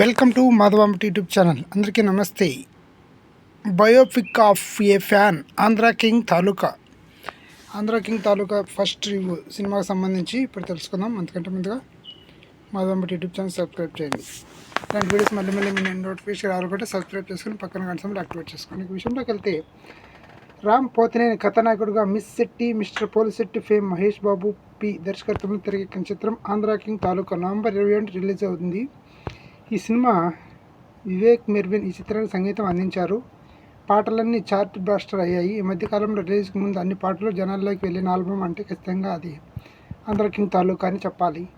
Welcome to మాధవాంబట్ YouTube channel. అందరికీ నమస్తే. Biopic of a fan Andhra king Taluka. Andhra king Taluka first review సినిమాకి సంబంధించి ఇప్పుడు తెలుసుకుందాం. అంతకంటే ముందుగా మాధవాంబట్ యూట్యూబ్ ఛానల్ సబ్స్క్రైబ్ చేయండి. ఇలాంటి వీడియోస్ మళ్ళీ మళ్ళీ మీ నోటిఫికేషన్ రావాలంటే సబ్స్క్రైబ్ చేసుకుని పక్కన గంట యాక్టివేట్ చేసుకోండి. ఈ విషయంలోకి వెళ్తే Ram Pothineni కథానాయకుడుగా miss Shetty mister Polishetty fame Mahesh Babu P. దర్శకత్వంలో తెరకెక్కిన చిత్రం ఆంధ్ర కింగ్ తాలూకా నవంబర్ ఇరవై ఒకటి రిలీజ్ అవుతుంది. ఈ సినిమా వివేక్ మెర్విన్ ఈ చిత్రానికి సంగీతం అందించారు. పాటలన్నీ చార్ట్ బ్లాస్టర్ అయ్యాయి. ఈ మధ్యకాలంలో రిలీజ్కి ముందు అన్ని పాటలు జనాల్లోకి వెళ్ళిన ఆల్బమ్ అంటే ఖచ్చితంగా అది ఆంధ్ర కింగ్ తాలూకా అని చెప్పాలి.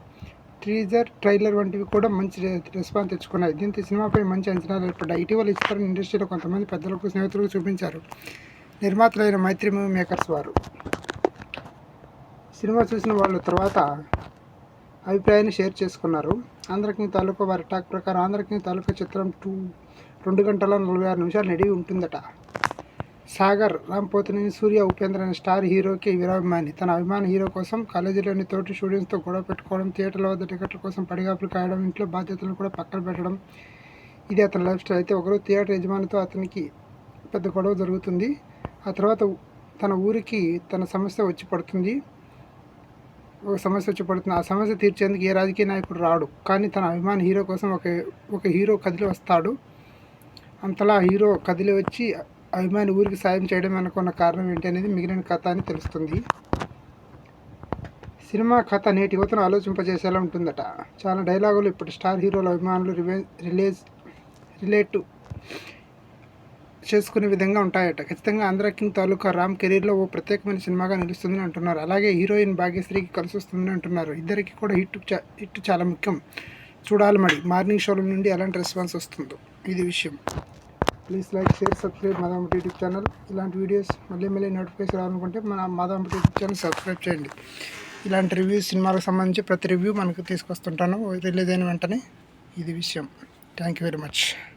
ట్రీజర్ ట్రైలర్ వంటివి కూడా మంచి రెస్పాన్స్ తెచ్చుకున్నాయి. దీంతో సినిమాపై మంచి అంచనాలు ఏర్పడ్డాయి. ఇటీవల ఈ చిత్రం ఇండస్ట్రీలో కొంతమంది పెద్దలకు స్నేహితులకు చూపించారు. నిర్మాతలైన మైత్రి మూవీ మేకర్స్ వారు. సినిమా చూసిన వాళ్ళ తర్వాత అభిప్రాయాన్ని షేర్ చేసుకున్నారు. ఆంధ్రకింగ్ తాలూకా వారి టాక్ ప్రకారం ఆంధ్రకింగ్ తాలూకా చిత్రం టూ రెండు గంటల నలభై ఆరు నిమిషాలు నడివి ఉంటుందట. సాగర్ రాంపోతినేని సూర్య ఉపేంద్ర అనే స్టార్ హీరోకి వీరాభిమాని. తన అభిమాన హీరో కోసం కాలేజీలోని తోటి స్టూడెంట్స్తో గొడవ పెట్టుకోవడం థియేటర్ల వద్ద టికెట్ల కోసం పడిగాపులు కాయడం ఇంట్లో బాధ్యతలను కూడా పక్కన పెట్టడం ఇది అతని లైఫ్ స్టైల్. అయితే ఒకరు థియేటర్ యజమానితో అతనికి పెద్ద గొడవ జరుగుతుంది. ఆ తర్వాత తన ఊరికి తన సమస్య వచ్చి పడుతుంది. ఒక సమస్య వచ్చి పడుతుంది. ఆ సమస్య తీర్చేందుకు ఏ రాజకీయ నాయకుడు రాడు. కానీ తన అభిమాని హీరో కోసం ఒక ఒక హీరో కదిలి వస్తాడు. అంతలా హీరో కదిలి వచ్చి అభిమాని ఊరికి సాయం చేయడం అనుకున్న కారణం ఏంటి అనేది మిగిలిన కథ అని తెలుస్తుంది. సినిమా కథ నేటి యువతను ఆలోచింపజేసేలా ఉంటుందట. చాలా డైలాగులు ఇప్పుడు స్టార్ హీరోల అభిమానులు రివే రిలేజ్ రిలేట్ చేసుకునే విధంగా ఉంటాయట. ఖచ్చితంగా ఆంధ్ర కింగ్ తాలూకా రామ్ కెరీర్లో ఓ ప్రత్యేకమైన సినిమాగా నిలుస్తుందని అంటున్నారు. అలాగే హీరోయిన్ భాగ్యశ్రీకి కలిసి వస్తుందని అంటున్నారు. ఇద్దరికి కూడా హిట్ హిట్ చాలా ముఖ్యం. చూడాలి మరి. మార్నింగ్ షోల నుండి ఎలాంటి రెస్పాన్స్ వస్తుందో ఇది విషయం. ప్లీజ్ లైక్ షేర్ సబ్స్క్రైబ్ మాదాంబటి యూట్యూబ్ ఛానల్. ఇలాంటి వీడియోస్ మళ్ళీ మళ్ళీ నోటిఫికేషన్ రావాలనుకుంటే మన మాదాంబటి యూట్యూబ్ ఛానల్ సబ్స్క్రైబ్ చేయండి. ఇలాంటి రివ్యూస్ సినిమాలకు సంబంధించి ప్రతి రివ్యూ మనకు తీసుకొస్తుంటాను. రిలీజ్ అయిన వెంటనే ఇది విషయం. Thank you very much.